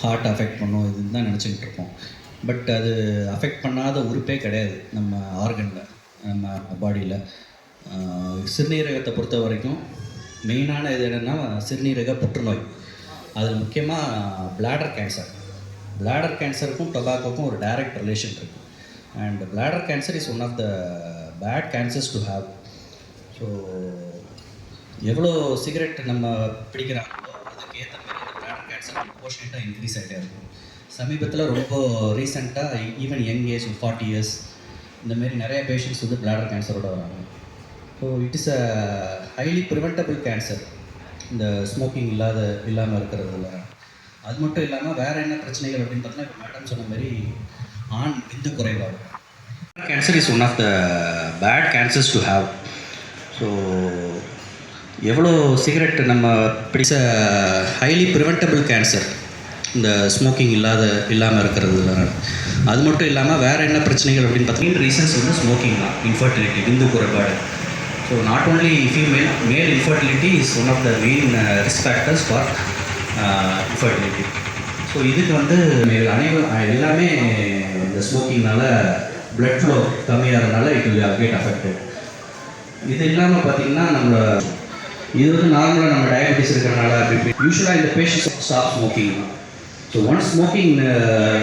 Heart affect பண்ணும் இதுன்னு தான் நினச்சிக்கிட்டு இருப்போம் பட் அது அஃபெக்ட் பண்ணாத உறுப்பே கிடையாது நம்ம ஆர்கனில் நம்ம பாடியில் சிறுநீரகத்தை பொறுத்த வரைக்கும் மெயினான இது என்னென்னா சிறுநீரக புற்றுநோய். அதில் முக்கியமாக பிளாடர் கேன்சர் பிளாடர் கேன்சருக்கும் டொபாக்கோக்கும் ஒரு டைரக்ட் ரிலேஷன் இருக்குது and bladder cancer is one of the bad cancers to have so எவ்வளோ சிகரெட் நம்ம பிடிக்கிறாங்களோ அதுக்கு ஏற்ற மாதிரி இந்த bladder கேன்சர் ப்ரொபோர்ஷனேட்டாக இன்க்ரீஸ் ஆகிட்டே இருக்கும். சமீபத்தில் ரொம்ப ரீசெண்டாக even young age forty years இந்தமாரி நிறைய பேஷண்ட்ஸ் வந்து பிளாடர் கேன்சரோட வராங்க. So it is a highly preventable cancer இந்த ஸ்மோக்கிங் இல்லாத இல்லாமல் இருக்கிறதுல. அது மட்டும் இல்லாமல் வேறு என்ன பிரச்சனைகள் அப்படின்னு பார்த்தீங்கன்னா இப்போ மேடம் சொன்ன மாதிரி ஆண் விந்து குறைபாடு cancer is one of the bad cancers to have so எவ்வளோ சிகரெட் நம்ம பிடிச்ச ஹைலி ப்ரிவென்டபிள் கேன்சர் இந்த ஸ்மோக்கிங் இல்லாத இல்லாமல் இருக்கிறது அது மட்டும் இல்லாமல் வேறு என்ன பிரச்சனைகள் அப்படின்னு பார்த்தீங்கன்னா ரீசன்ஸ் வந்து ஸ்மோக்கிங் தான் இன்ஃபர்டிலிட்டி விந்து குறைபாடு. So not only female male infertility is one of the main risk factors for infertility so இதுக்கு வந்து மேல் அனைவரும் எல்லாமே இந்த ஸ்மோக்கிங்னால blood ஃப்ளோ கம்மியாகிறதுனால இட் வில் கெட் அஃபெக்டட் இது இல்லாமல் பார்த்தீங்கன்னா நம்மளோட இது வந்து நார்மலாக நம்ம டயபெட்டிஸ் இருக்கிறனால அப்படி யூஸ்வலாக இந்த patients stop smoking so one smoking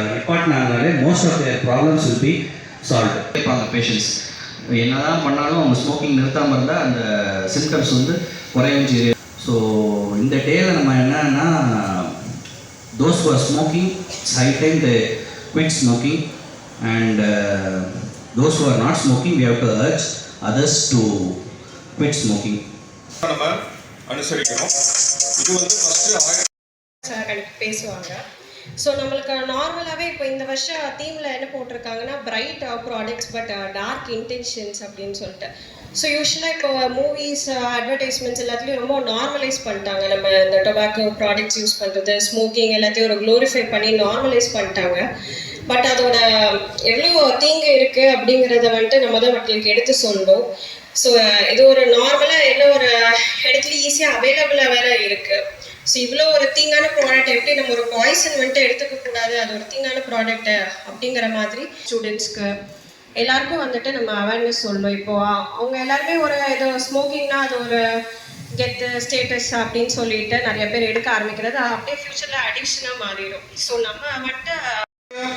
நிப்பாட்டினாங்கனாலே most of the problems will be solve கேட்பாங்க பேஷண்ட்ஸ் என்னதான் பண்ணாலும் அவங்க ஸ்மோக்கிங் நிறுத்தாமல் இருந்தால் அந்த சிம்டம்ஸ் வந்து குறையும் சரி ஸோ இந்த டேயில் நம்ம என்னன்னா those for smoking high time the time smoking and those and not smoking we have to urge others to to smoking நம்ம அனுசரிக்கணும் இது வந்து ஃபர்ஸ்ட் ஆயிரம் சார் பேசுவாங்க. ஸோ நம்மளுக்கு நார்மலாகவே இப்போ இந்த வருஷம் தீமில் என்ன போட்டிருக்காங்கன்னா bright products but dark intentions அப்படின்னு சொல்லிட்டு. ஸோ யூஸ்வலாக இப்போ மூவிஸ் அட்வர்டைஸ்மெண்ட்ஸ் எல்லாத்துலேயும் ரொம்ப நார்மலைஸ் பண்ணிட்டாங்க. நம்ம இந்த டொபாக்கோ ப்ராடக்ட்ஸ் யூஸ் பண்ணுறது ஸ்மோக்கிங் எல்லாத்தையும் ஒரு க்ளோரிஃபை பண்ணி நார்மலைஸ் பண்ணிட்டாங்க. பட் அதோட எவ்வளோ தீங்கு இருக்குது அப்படிங்கிறத வந்துட்டு நம்ம தான் மக்களுக்கு எடுத்து சொல்லணும். ஸோ இது ஒரு நார்மலாக என்ன ஒரு ஈஸியாக அவைலபிளாக வேற இருக்குது ஸோ இவ்வளோ ஒரு தீங்கான ப்ராடக்ட் எப்படி நம்ம ஒரு பாய்சன் வந்துட்டு எடுத்துக்க கூடாது? அது ஒரு தீங்கான ப்ராடக்ட்டு அப்படிங்கிற மாதிரி ஸ்டூடெண்ட்ஸ்க்கு எல்லாருக்கும் வந்துட்டு நம்ம அவேர்னஸ் சொல்லணும். இப்போ அவங்க எல்லாருமே ஒரு ஏதோ ஸ்மோக்கிங்னா அது ஒரு கெத்து ஸ்டேட்டஸ் அப்படின்னு சொல்லிட்டு நிறைய பேர் எடுக்க ஆரம்பிக்கிறது. அப்படியே ஃபியூச்சரில் அடிக்ஷனாக மாறிடும். ஸோ நம்ம வந்துட்டு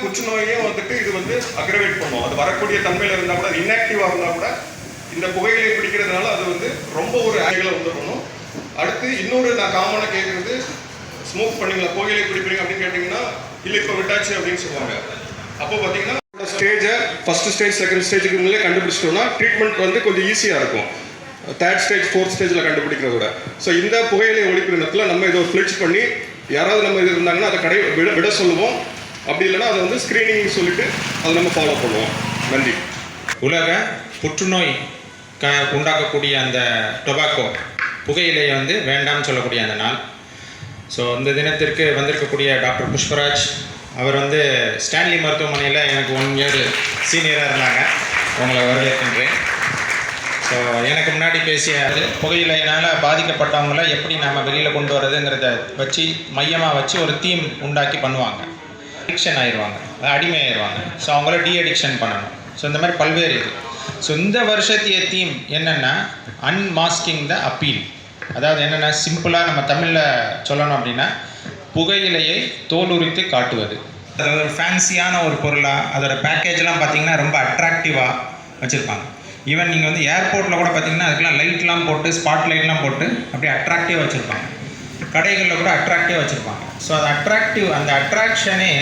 புற்றுநோயே வந்துட்டு இது வந்து அக்ரவேட் பண்ணும். அது வரக்கூடிய தன்மையில் இருந்தால் கூட இன்ஆக்டிவாக இருந்தால் கூட இந்த புகையிலை பிடிக்கிறதுனால அது வந்து ரொம்ப ஒரு ஆகிகளை உண்டு பண்ணும் அடுத்து இன்னொரு நான் காமனாக கேட்குறது ஸ்மோக் பண்ணீங்களா கோயிலை பிடிப்பீங்க அப்படின்னு கேட்டிங்கன்னா இல்லை இப்போ விட்டாச்சு அப்படின்னு சொல்லுவாங்க. அப்போ பார்த்தீங்கன்னா ஸ்டேஜை ஃபஸ்ட் ஸ்டேஜ் செகண்ட் ஸ்டேஜுக்கு முன்னே கண்டுபிடிச்சிட்டோம்னா ட்ரீட்மெண்ட் வந்து கொஞ்சம் ஈஸியாக இருக்கும். தேர்ட் ஸ்டேஜ் ஃபோர்த் ஸ்டேஜில் கண்டுபிடிக்கிறத விட. ஸோ இந்த புகையிலை ஒழிப்பு நேரத்தில் நம்ம இதை ஃப்ளிச் பண்ணி யாராவது நம்ம இது இருந்தாங்கன்னா அதை கடை விட விட சொல்லுவோம். அப்படி இல்லைன்னா அதை வந்து ஸ்க்ரீனிங் சொல்லிட்டு அதை நம்ம ஃபாலோ பண்ணுவோம். நன்றி. உலக புற்றுநோய் க உண்டாக்கக்கூடிய அந்த டொபாக்கோ புகையிலையை வந்து வேண்டாம்னு சொல்லக்கூடிய அந்த நாள். ஸோ இந்த தினத்திற்கு வந்திருக்கக்கூடிய டாக்டர் புஷ்பராஜ் அவர் வந்து ஸ்டான்லி மருத்துவமனையில் எனக்கு ஒன் இயர் சீனியராக இருந்தாங்க. உங்களை வரவேற்கின்றேன். ஸோ எனக்கு முன்னாடி பேசிய புகையிலையினால் பாதிக்கப்பட்டவங்கள எப்படி நம்ம வெளியில் கொண்டு வரதுங்கிறத வச்சு மையமாக வச்சு ஒரு தீம் உண்டாக்கி பண்ணுவாங்க. அடிக்ஷன் ஆயிடுவாங்க அடிமை ஆயிடுவாங்க ஸோ அவங்கள டி அடிக்ஷன் பண்ணணும். ஸோ இந்த மாதிரி பல்வேறு இது. ஸோ இந்த வருஷத்திய தீம் என்னென்னா அன்மாஸ்கிங் த அப்பீல் அதாவது என்னென்னா சிம்பிளாக நம்ம தமிழில் சொல்லணும் அப்படின்னா புகையிலையை தோலுரித்து காட்டுவது. அதாவது ஒரு ஃபேன்சியான ஒரு பொருளாக அதோட பேக்கேஜ்லாம் பார்த்தீங்கன்னா ரொம்ப அட்ராக்டிவாக வச்சுருப்பாங்க. ஈவன் நீங்கள் வந்து ஏர்போர்ட்டில் கூட பார்த்தீங்கன்னா அதுக்கெலாம் லைட்லாம் போட்டு ஸ்பாட் லைட்லாம் போட்டு அப்படியே அட்ராக்டிவாக வச்சுருப்பாங்க. கடைகளில் கூட அட்ராக்டிவாக வச்சுருப்பாங்க. ஸோ அது அட்ராக்டிவ் அந்த அட்ராக்ஷனே